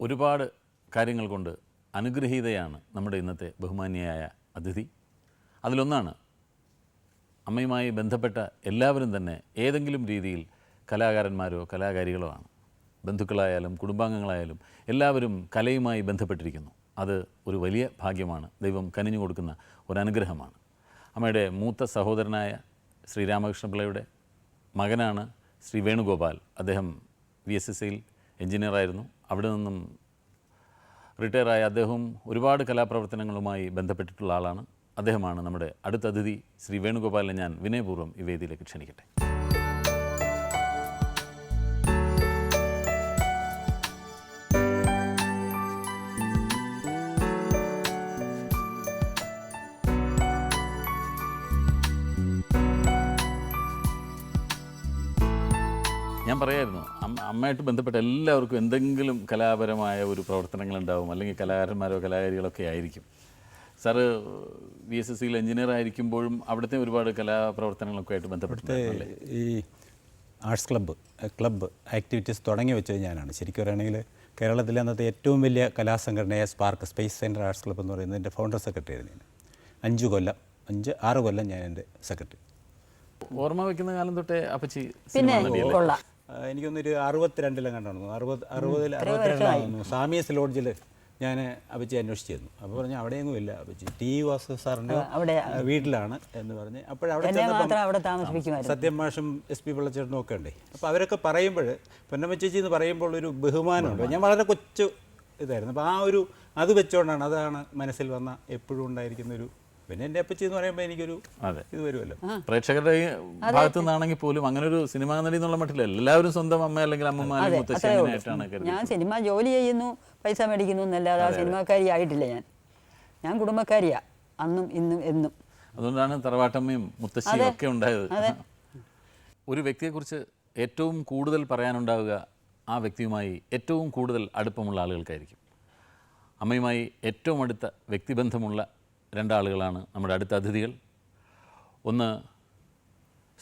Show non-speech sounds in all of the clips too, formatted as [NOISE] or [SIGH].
ഒരുപാട് കാര്യങ്ങൾ കൊണ്ട് അനുഗ്രഹീതയാണ് നമ്മുടെ ഇന്നത്തെ ബഹുമാന്യയായ അതിഥി. അതിലൊന്നാണ് അമ്മയുമായി ബന്ധപ്പെട്ട എല്ലാവരും തന്നെ ഏതെങ്കിലും രീതിയിൽ കലാകാരന്മാരോ കലാകാരികളോ ആണ്. ബന്ധുക്കളായാലും കുടുംബാംഗങ്ങളായാലും എല്ലാവരും കലയുമായി ബന്ധപ്പെട്ടിരിക്കുന്നു. അത് ഒരു വലിയ ഭാഗ്യമാണ്. ദൈവം കനിഞ്ഞു കൊടുക്കുന്ന ഒരു അനുഗ്രഹമാണ് അമ്മയുടെ മൂത്ത സഹോദരനായ ശ്രീരാമകൃഷ്ണപിള്ളയുടെ മകനാണ് ശ്രീ വേണുഗോപാൽ. അദ്ദേഹം വി എസ് എസ് സിയിൽ എഞ്ചിനീയറായിരുന്നു. അവിടെ നിന്നും റിട്ടയറായ അദ്ദേഹം ഒരുപാട് കലാപ്രവർത്തനങ്ങളുമായി ബന്ധപ്പെട്ടിട്ടുള്ള ആളാണ്. അദ്ദേഹമാണ് നമ്മുടെ അടുത്ത അതിഥി ശ്രീ വേണുഗോപാലിനെ ഞാൻ വിനയപൂർവം ഈ വേദിയിലേക്ക് ക്ഷണിക്കട്ടെ. ഞാൻ പറയായിരുന്നു അമ്മയായിട്ട് ബന്ധപ്പെട്ട എല്ലാവർക്കും എന്തെങ്കിലും കലാപരമായ ഒരു പ്രവർത്തനങ്ങളുണ്ടാവും. അല്ലെങ്കിൽ കലാകാരന്മാരോ കലാകാരികളൊക്കെ ആയിരിക്കും. സാറ് വി എസ് എസ് സിയിൽ എഞ്ചിനീയർ ആയിരിക്കുമ്പോഴും അവിടുത്തെ ഒരുപാട് കലാപ്രവർത്തനങ്ങളൊക്കെ ആയിട്ട് ബന്ധപ്പെട്ട് ഈ ആർട്സ് ക്ലബ്ബ് ക്ലബ്ബ് ആക്ടിവിറ്റീസ് തുടങ്ങി വെച്ചത് ഞാനാണ്. ശരിക്കും പറയുകയാണെങ്കിൽ കേരളത്തിലെ അന്നത്തെ ഏറ്റവും വലിയ കലാസംഘടനയായ spark space centre arts club എന്ന് പറയുന്നത് എന്റെ ഫൗണ്ടർ സെക്രട്ടറി ആയിരുന്നു ഞാൻ. അഞ്ച് കൊല്ലം അഞ്ച് ആറ് കൊല്ലം ഞാൻ എന്റെ സെക്രട്ടറി. ഓർമ്മ വെക്കുന്ന കാലം തൊട്ടേ അപ്പച്ചി പിന്നെ സിനിമ നടിയല്ലേ? കൊള്ളാം. എനിക്കൊന്നൊരു അറുപത്തിരണ്ടിലും കണ്ടായിരുന്നു. അറുപത് അറുപതിൽ അറുപത്തിരണ്ടായിരുന്നു സാമിയസ് ലോഡ്ജിൽ ഞാൻ അപ്പച്ചി അന്വേഷിച്ചിരുന്നു. അപ്പോൾ പറഞ്ഞു അവിടെയൊന്നും ഇല്ല അപ്പച്ചി ടി വാസു സാറിന്റെ വീട്ടിലാണ് എന്ന് പറഞ്ഞ്. അപ്പോഴവിടെ സത്യം മാഷും എസ് പി പിള്ളച്ചേട്ടനും ഒക്കെ ഉണ്ടേ. അപ്പോൾ അവരൊക്കെ പറയുമ്പോൾ പൊന്നമ്മച്ചേച്ചി എന്ന് പറയുമ്പോൾ ഒരു ബഹുമാനമുണ്ട്. ഞാൻ വളരെ കൊച്ചു ഇതായിരുന്നു. അപ്പോൾ ആ ഒരു അത് വെച്ചുകൊണ്ടാണ് അതാണ് മനസ്സിൽ വന്ന എപ്പോഴും ഉണ്ടായിരിക്കുന്ന ഒരു പിന്നെ എന്റെ അപ്പച്ചി എന്ന് പറയുമ്പോൾ എനിക്കൊരു അതെ. ഇത് വരുമല്ലോ. പ്രേക്ഷകരുടെ ഭാഗത്തു നിന്നാണെങ്കിൽ പോലും അങ്ങനെ ഒരു സിനിമാ നടി എന്നുള്ള മട്ടില്ല എല്ലാവരും സ്വന്തം അമ്മ അല്ലെങ്കിൽ അമ്മമാരും ഞാൻ സിനിമ ജോലി ചെയ്യുന്നു പൈസ മേടിക്കുന്നു എന്നല്ലാതെ ആ സിനിമാക്കാരി ആയിട്ടില്ല ഞാൻ. ഞാൻ കുടുംബക്കാരിയാ അന്നും ഇന്നും എന്നും. അതുകൊണ്ടാണ് തറവാട്ടമ്മയും മുത്തശ്ശിയും ഒക്കെ ഉണ്ടായത്. ഒരു വ്യക്തിയെക്കുറിച്ച് ഏറ്റവും കൂടുതൽ പറയാനുണ്ടാവുക ആ വ്യക്തിയുമായി ഏറ്റവും കൂടുതൽ അടുപ്പമുള്ള ആളുകൾക്കായിരിക്കും. അമ്മയുമായി ഏറ്റവും അടുത്ത വ്യക്തിബന്ധമുള്ള രണ്ടാളുകളാണ് നമ്മുടെ അടുത്ത അതിഥികൾ. ഒന്ന്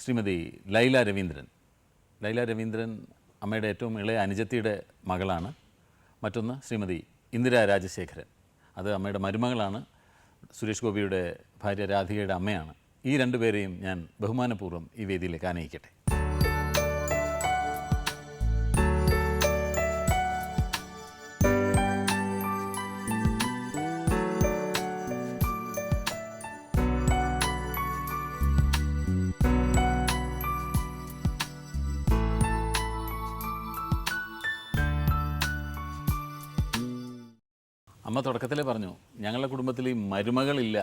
ശ്രീമതി ലൈല രവീന്ദ്രൻ. ലൈല രവീന്ദ്രൻ അമ്മയുടെ ഏറ്റവും ഇളയ അനുജത്തിയുടെ മകളാണ്. മറ്റൊന്ന് ശ്രീമതി ഇന്ദിര രാജശേഖരൻ. അത് അമ്മയുടെ മരുമകളാണ്. സുരേഷ് ഗോപിയുടെ ഭാര്യ രാധികയുടെ അമ്മയാണ്. ഈ രണ്ടുപേരെയും ഞാൻ ബഹുമാനപൂർവം ഈ വേദിയിലേക്ക് ആനയിക്കട്ടെ. അമ്മ തുടക്കത്തിലേ പറഞ്ഞു ഞങ്ങളുടെ കുടുംബത്തിൽ ഈ മരുമകളില്ല.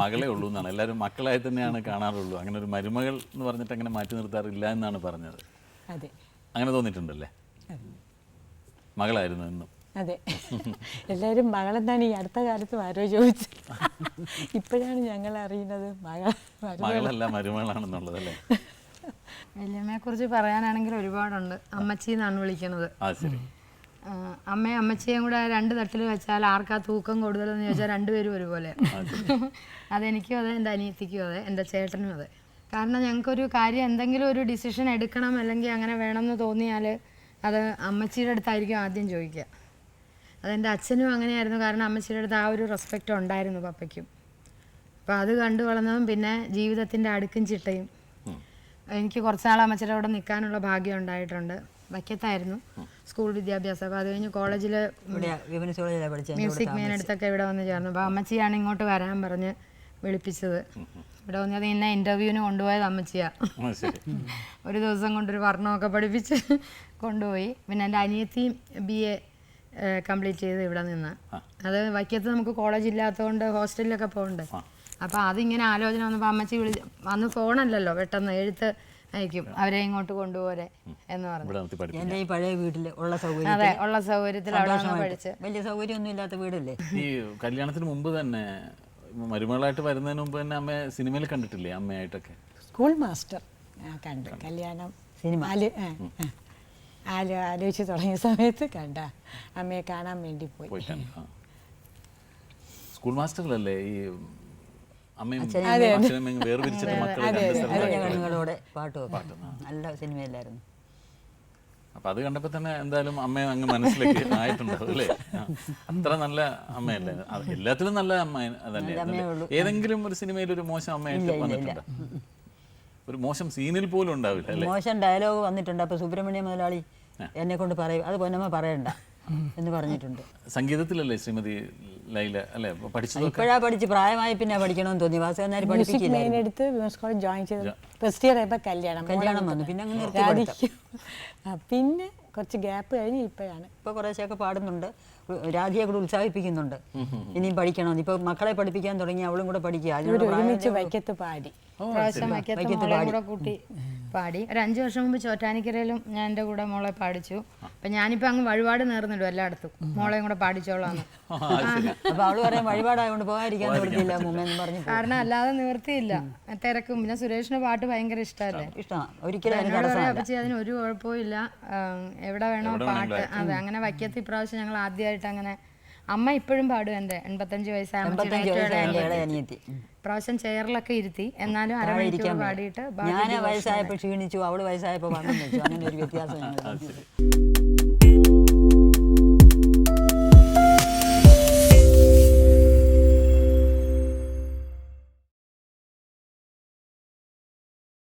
മകളെ ഉള്ളൂ എന്നാണ്. എല്ലാവരും മക്കളായി തന്നെയാണ് കാണാറുള്ളൂ. അങ്ങനെ ഒരു മരുമകൾ എന്ന് പറഞ്ഞിട്ട് അങ്ങനെ മാറ്റി നിർത്താറില്ല എന്നാണ് പറഞ്ഞത്. അതെ. അങ്ങനെ തോന്നിയിട്ടുണ്ടല്ലേ? മകളായിരുന്നു എന്നും. അതെ. എല്ലാവരും മകളെന്താണ് ഈ അടുത്ത കാലത്ത് ആരോ ചോദിച്ചത്? ഇപ്പോഴാണ് ഞങ്ങൾ അറിയുന്നത് മകൾ. മകളല്ല മരുമകളാണെന്നുള്ളത് അല്ലേ വല്യമ്മയെ കുറിച്ച് പറയാനാണെങ്കിൽ ഒരുപാടുണ്ട്. അമ്മച്ചി എന്നാണ് വിളിക്കുന്നത്. ആ ശരി. അമ്മയും അമ്മച്ചിയും കൂടെ രണ്ട് തട്ടിൽ വെച്ചാൽ ആർക്കാ തൂക്കം കൂടുതലെന്ന് ചോദിച്ചാൽ രണ്ടുപേരും ഒരുപോലെ. അതെനിക്കും അതെ എന്റെ അനിയത്തിക്കും അതെ എന്റെ ചേട്ടനും അതെ. കാരണം ഞങ്ങൾക്കൊരു കാര്യം എന്തെങ്കിലും ഒരു ഡിസിഷൻ എടുക്കണം അല്ലെങ്കിൽ അങ്ങനെ വേണമെന്ന് തോന്നിയാൽ അത് അമ്മച്ചിയുടെ അടുത്തായിരിക്കും ആദ്യം ചോദിക്കുക. അതെന്റെ അച്ഛനും അങ്ങനെയായിരുന്നു. കാരണം അമ്മച്ചിയുടെ അടുത്ത് ആ ഒരു റെസ്പെക്റ്റ് ഉണ്ടായിരുന്നു പപ്പയ്ക്കും. അപ്പോൾ അത് കണ്ടു വളർന്നതും പിന്നെ ജീവിതത്തിന്റെ അടുക്കും ചിട്ടയും. എനിക്ക് കുറച്ച് നാൾ അമ്മച്ചിയുടെ അവിടെ നിൽക്കാനുള്ള ഭാഗ്യം ഉണ്ടായിട്ടുണ്ട്. വയ്ക്കത്തായിരുന്നു സ്കൂൾ വിദ്യാഭ്യാസം. അപ്പോൾ അത് കഴിഞ്ഞ് കോളേജിൽ മ്യൂസിക് മെയിൻ അടുത്തൊക്കെ ഇവിടെ വന്ന് ചേർന്നു. അപ്പോൾ അമ്മച്ചിയാണ് ഇങ്ങോട്ട് വരാൻ പറഞ്ഞ് വിളിപ്പിച്ചത്. ഇവിടെ വന്നത് എന്നെ ഇന്റർവ്യൂവിന് കൊണ്ടുപോയത് അമ്മച്ചിയാ. ഒരു ദിവസം കൊണ്ടൊരു വർണമൊക്കെ പഠിപ്പിച്ച് കൊണ്ടുപോയി. പിന്നെ എന്റെ അനിയത്തി ബി എ കംപ്ലീറ്റ് ചെയ്ത് ഇവിടെ നിന്ന്. അത് വൈക്കത്ത് നമുക്ക് കോളേജ് ഇല്ലാത്തതുകൊണ്ട് ഹോസ്റ്റലിലൊക്കെ പോകണ്ടേ അപ്പോൾ അതിങ്ങനെ ആലോചന വന്നപ്പോൾ അമ്മച്ചി വിളി അന്ന് ഫോണല്ലല്ലോ പെട്ടെന്ന്. എഴുത്ത് അയക്കും അവരെ ഇങ്ങോട്ട് കൊണ്ടുപോരെ എന്ന് പറഞ്ഞു. ഈ പഴയ വീട്ടിൽ ഉള്ള സൗകര്യം അതെ ഉള്ള സൗകര്യത്തിൽ അവിടെ നിന്ന് പഠിച്ച്. വലിയ സൗകര്യമൊന്നും ഇല്ലാത്ത വീടല്ലേ? ഈ കല്യാണത്തിന് മുമ്പ് തന്നെ മരുമകളായിട്ട് വരുന്നതിന് മുമ്പ് തന്നെ അമ്മയെ സിനിമയിൽ കണ്ടിട്ടില്ലേ അമ്മയായിട്ടൊക്കെ? സ്കൂൾ മാസ്റ്റർ കണ്ടു. കല്യാണം സിനിമ. ആൽ ആലോചിച്ച് തുടങ്ങിയ സമയത്ത് കണ്ട. അമ്മയെ കാണാൻ വേണ്ടി പോയി. സ്കൂൾ മാസ്റ്ററിലല്ലേ ഈ അമ്മയും അച്ഛനെയും അച്ഛനും അമ്മയും വേർതിരിച്ചിട്ട് മക്കളെ രണ്ട് സ്ഥലത്ത് കണ്ണികളോടെ പാട്ട് വെക്കും നല്ല സിനിമയിലായിരുന്നു. അപ്പൊ അത് കണ്ടപ്പോൾ തന്നെ എന്തായാലും അമ്മയെ അങ്ങ് മനസ്സിലേക്ക് ആയിട്ടുണ്ടാവും അല്ലേ? അത്ര നല്ല അമ്മയല്ലേ? എല്ലാത്തിലും നല്ല അമ്മ തന്നെയാണ് ഏതെങ്കിലും ഒരു സിനിമയിൽ ഒരു മോശം അമ്മയായിട്ട് വന്നിട്ടുണ്ട്? ഒരു മോശം സീനിൽ പോലും ഉണ്ടാവില്ല മോശം ഡയലോഗ് വന്നിട്ടുണ്ട്. അപ്പോൾ സുബ്രഹ്മണ്യ മുതലാളി എന്നെ കൊണ്ട് പറയും അത് പൊന്നമ്മ പറയണ്ട. എന്ന് പറഞ്ഞിട്ടുണ്ട്. സംഗീതത്തിലല്ലേ ശ്രീമതി ലൈല? അല്ലേ? പഠിച്ചതൊക്കെ ഇപ്പോഴാ പഠിച്ച് പ്രായമായി പിന്നെ പഠിക്കണമെന്ന് തോന്നി. വാസുകന്നാരി മ്യൂസിക് മെയിൻ പഠിപ്പിക്കില്ല എടുത്ത് മ്യൂസിക് കോളേജ് ജോയിൻ ചെയ്ത് ഫസ്റ്റ് ഇയർ ആയപ്പോൾ കല്യാണം. കല്യാണം വന്നു. പിന്നെ അങ്ങനെ. പിന്നെ കുറച്ച് ഗ്യാപ്പ് കഴിഞ്ഞ് ഇപ്പോഴാണ്. ഇപ്പോൾ കുറേശ്ശെയൊക്കെ പാടുന്നുണ്ട്. രാധിയെ കൂടെ ഉത്സാഹിപ്പിക്കുന്നുണ്ട്. ഇനിയും പഠിക്കണമെന്ന്. ഇപ്പോൾ മക്കളെ പഠിപ്പിക്കാൻ തുടങ്ങി അവളും കൂടെ പഠിക്കുക. അതിനോട് ഒരുമിച്ച് വൈക്കത്ത് പാടി. പ്രാവശ്യം വയ്ക്കത്ത് മോളെ കൂടെ കൂട്ടി പാടി. ഒരു അഞ്ചു വർഷം മുമ്പ് ചോറ്റാനിക്കരയിലും ഞാൻ എന്റെ കൂടെ മോളെ പാടിച്ചു. അപ്പൊ ഞാനിപ്പോ അങ്ങ് വഴിപാട് നേർന്നിടും എല്ലായിടത്തും. മോളെയും കൂടെ പാടിച്ചോളാന്ന്. [LAUGHS] അപ്പോൾ അവൾ പറയാൻ വഴിപാടായതുകൊണ്ട് പോകാതിരിക്കാൻ നിവൃത്തിയില്ല മുമ്പെന്ന് പറഞ്ഞു കാരണം അല്ലാതെ നിവർത്തിയില്ല തിരക്കും. പിന്നെ സുരേഷിന്റെ പാട്ട് ഭയങ്കര ഇഷ്ടമല്ലേ? അപ്പച്ചി അതിന് ഒരു കുഴപ്പവും ഇല്ല. എവിടെ വേണോ പാട്ട്. അതെ അങ്ങനെ വൈക്കത്ത് ഇപ്രാവശ്യം ഞങ്ങൾ ആദ്യമായിട്ട് അങ്ങനെ അമ്മ ഇപ്പോഴും പാടും എന്റെ എൺപത്തഞ്ച് വയസ്സായ പ്രാവശ്യം ചെയറിലൊക്കെ ഇരുത്തി. എന്നാലും അരമണിക്കൂർ പാടിയിട്ട് ഞാൻ വയസ്സായപ്പോൾ ക്ഷീണിച്ചു അവൾ വയസ്സായപ്പോൾ അങ്ങനെ ഒരു വ്യത്യാസം.